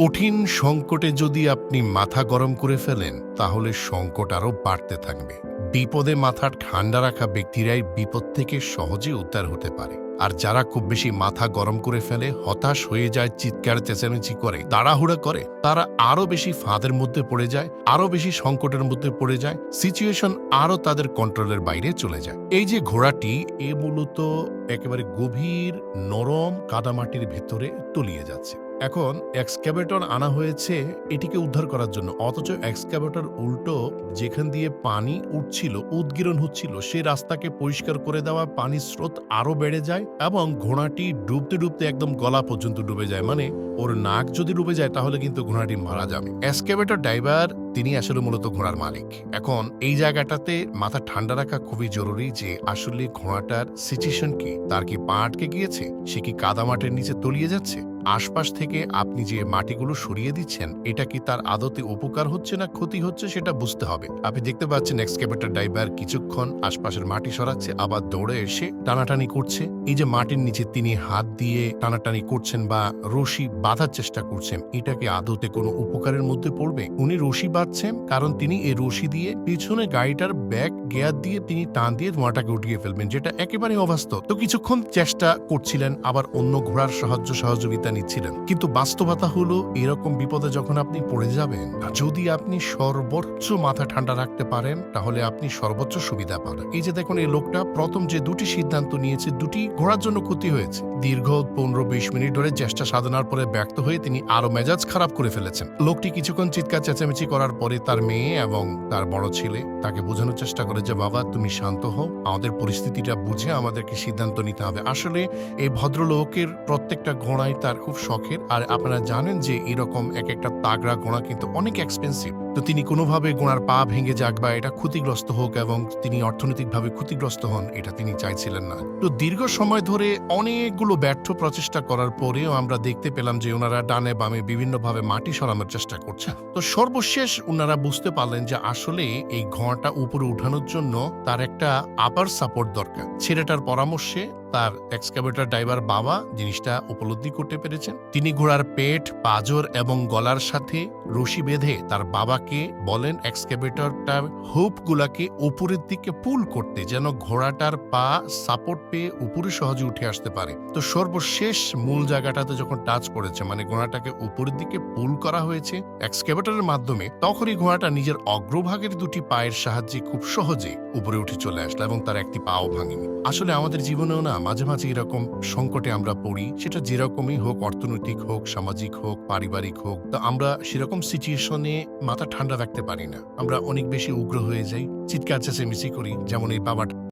কঠিন সংকটে যদি আপনি মাথা গরম করে ফেলেন, তাহলে সংকট আরও বাড়তে থাকবে। বিপদে মাথা ঠান্ডা রাখা ব্যক্তিরাই বিপদ থেকে সহজে উদ্ধার হতে পারে। আর যারা খুব বেশি মাথা গরম করে ফেলে, হতাশ হয়ে যায়, চিৎকার, চেঁচামেচি করে, তাড়াহুড়া করে, তারা আরও বেশি ফাঁদের মধ্যে পড়ে যায়, আরও বেশি সংকটের মধ্যে পড়ে যায় সিচুয়েশন আরও তাদের কন্ট্রোলের বাইরে চলে যায়। এই যে ঘোড়াটি, এ মূলত একেবারে গভীর, নরম কাদামাটির ভেতরে তলিয়ে যাচ্ছে। এখন এক্সক্যাভেটর আনা হয়েছে এটিকে উদ্ধার করার জন্য। অথচ এক্সক্যাভেটর উল্টো যেখান দিয়ে পানি উঠছিল, উদ্গিরণ হচ্ছিল, সে রাস্তাকে পরিষ্কার করে দেওয়া পানির স্রোত আরও বেড়ে যায় এবং ঘোড়াটি ডুবতে ডুবতে একদম গলা পর্যন্ত ডুবে যায়। মানে ওর নাক যদি ডুবে যায় তাহলে কিন্তু ঘোড়াটি মারা যাবে। এক্সক্যাভেটর ড্রাইভার তিনি আসলে মূলত ঘোড়ার মালিক। এখন, এই জায়গাটাতে মাথা ঠান্ডা রাখা খুবই জরুরি যে, আসলে ঘোড়াটার সিচুয়েশন কি? তার কি পা আটকে গিয়েছে? সে কি কাদামাটের নিচে তলিয়ে যাচ্ছে? আশপাশ থেকে আপনি যে মাটিগুলো সরিয়ে দিচ্ছেন, এটা কি তার আদতে উপকার হচ্ছে না ক্ষতি হচ্ছে সেটা বুঝতে হবে। আপনি দেখতে পাচ্ছেন এক্সকেভেটর ড্রাইভার কিছুক্ষণ আশপাশের মাটি সরাচ্ছে, আবার দৌড়ে এসে টানাটানি করছে। এই যে মাটির নিচে তিনি হাত দিয়ে টানাটানি করছেন বা রশি বাঁধার চেষ্টা করছেন, এটা কি আদতে কোনো উপকারের মধ্যে পড়বে? উনি রশি বাঁধছেন কারণ তিনি এই রশি দিয়ে পিছনে গাড়িটার ব্যাগ, গিয়ার দিয়ে তিনি টান দিয়ে ধোঁয়াটাকে উঠিয়ে ফেলবেন, যেটা একেবারে অবাস্তব। তো কিছুক্ষণ চেষ্টা করছিলেন, আবার অন্য ঘোড়ার সাহায্য সহযোগিতা নিচ্ছিলেন। কিন্তু বাস্তবতা হলো, এরকম বিপদে যখন আপনি পড়ে যাবেন যদি আপনি সর্বোচ্চ মাথা ঠান্ডা রাখতে পারেন, তাহলে আপনি সর্বোচ্চ সুবিধা পাবেন। এই যে দেখুন, এই লোকটা প্রথম যে দুটি সিদ্ধান্ত নিয়েছে, দুটি ঘোড়ার জন্য ক্ষতি হয়েছে। দীর্ঘ পনেরো বিশ মিনিট ধরে চেষ্টা সাধনার পরে ব্যর্থ হয়ে তিনি আরও মেজাজ খারাপ করে ফেলেছেন। লোকটি কিছুক্ষণ চিৎকার, চেঁচামেচি করার পরে তার মেয়ে এবং তার বড় ছেলে তাকে বোঝানোর চেষ্টা করে যে, বাবা, তুমি শান্ত হও। আমাদের পরিস্থিতিটা বুঝে আমাদেরকে সিদ্ধান্ত নিতে হবে। আসলে এই ভদ্রলোকের প্রত্যেকটা ঘোড়াই তার খুব শখের। আর আপনারা জানেন যে, এরকম এক একটা তাগড়া ঘোড়া কিন্তু অনেক এক্সপেন্সিভ তো তিনি কোনোভাবে গোনার পা ভেঙে যাক বা এটা ক্ষতিগ্রস্ত হোক এবং তিনি অর্থনৈতিকভাবে ক্ষতিগ্রস্ত হন, এটা তিনি চাইছিলেন না। তো দীর্ঘ সময় ধরে অনেকগুলো ব্যর্থ প্রচেষ্টা করার পরেও আমরা দেখতে পেলাম যে ওনারা ডানে বামে বিভিন্নভাবে মাটি সরানোর চেষ্টা করছেন। তো সর্বশেষ ওনারা বুঝতে পারলেন যে আসলে এই ঘোড়াটা উপরে উঠানোর জন্য তার একটা আপার সাপোর্ট দরকার। ছেলেটার পরামর্শে তার এক্সকাভেটর ড্রাইভার বাবা জিনিসটা উপলব্ধি করতে পেরেছেন। তিনি ঘোড়ার পেট, পাজর এবং গলার সাথে রশি বেঁধে তার বাবাকে বলেন এক্সকাভেটরটার হুপ গুলাকে উপরের দিকে পুল করতে যেন ঘোড়াটার পা সাপোর্ট পেয়ে উপরে সহজে উঠে আসতে পারে। তো সর্বশেষ মূল জায়গাটাতে যখন টাচ করেছে মানে ঘোড়াটাকে উপরের দিকে পুল করা হয়েছে এক্সকেভেটরের মাধ্যমে, তখনই ঘোড়াটা নিজের অগ্রভাগের দুটি পায়ের সাহায্যে খুব সহজে উপরে উঠে চলে আসলো এবং তার একটি পাও ভাঙেনি। আসলে আমাদের জীবনেও না মাঝে মাঝে এরকম সংকটে আমরা পড়ি, সেটা যেরকমই হোক, অর্থনৈতিক হোক, সামাজিক হোক, পারিবারিক হোক, তো আমরা সেরকম সিচুয়েশনে মাথা ঠান্ডা রাখতে পারি না। আমরা অনেক বেশি উগ্র হয়ে যাই, চিৎকার মিসি করি, যেমন এই বাবা